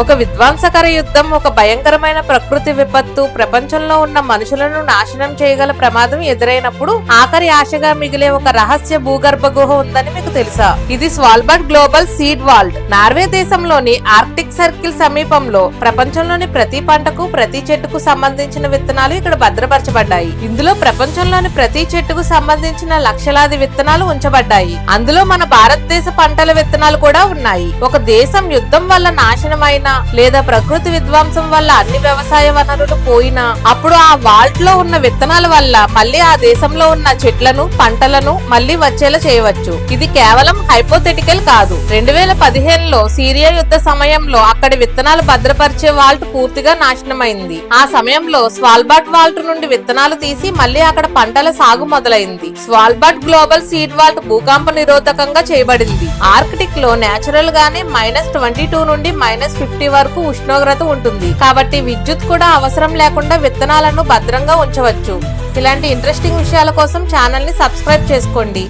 ఒక విధ్వంసకర యుద్ధం ఒక భయంకరమైన ప్రకృతి విపత్తు ప్రపంచంలో ఉన్న మనుషులను నాశనం చేయగల ప్రమాదం ఎదురైనప్పుడు ఆఖరి ఆశగా మిగిలే ఒక రహస్య భూగర్భ గుహ ఉందని మీకు తెలుసా? ఇది Svalbard global seed vault. Norway దేశంలోని ఆర్క్టిక్ సర్కిల్ సమీపంలో ప్రపంచంలోని ప్రతి పంటకు ప్రతి చెట్టుకు సంబంధించిన విత్తనాలు ఇక్కడ భద్రపరచబడ్డాయి. ఇందులో ప్రపంచంలోని ప్రతి చెట్టుకు సంబంధించిన లక్షలాది విత్తనాలు ఉంచబడ్డాయి. అందులో మన భారతదేశ పంటల విత్తనాలు కూడా ఉన్నాయి. ఒక దేశం యుద్ధం వల్ల నాశనమైన లేదా ప్రకృతి విధ్వంసం వల్ల అన్ని వ్యవసాయ వనరులు పోయినా అప్పుడు ఆ వాల్ట్లో ఉన్న విత్తనాల వల్ల మళ్ళీ ఆ దేశంలో ఉన్న చెట్లను పంటలను మళ్ళీ వచ్చేలా చేయవచ్చు. ఇది కేవలం హైపోథెటికల్ కాదు. రెండు వేల పదిహేనులో సిరియా యుద్ధ సమయంలో అక్కడి విత్తనాలు భద్రపరిచే వాల్ట్ పూర్తిగా నాశనమైంది. ఆ సమయంలో స్వాల్బార్డ్ వాల్ట్ నుండి విత్తనాలు తీసి మళ్ళీ అక్కడ పంటల సాగు మొదలైంది. స్వాల్బార్డ్ గ్లోబల్ సీడ్ వాల్ట్ భూకంప నిరోధకంగా చేయబడింది. ఆర్కిటిక్లో నేచురల్ గానే మైనస్ ట్వంటీ టూ నుండి మైనస్ ఫిఫ్టీ వరకు ఉష్ణోగ్రత ఉంటుంది. కాబట్టి విద్యుత్ కూడా అవసరం లేకుండా విత్తనాలను భద్రంగా ఉంచవచ్చు. ఇలాంటి ఇంట్రెస్టింగ్ విషయాల కోసం ఛానల్ని సబ్స్క్రైబ్ చేసుకోండి.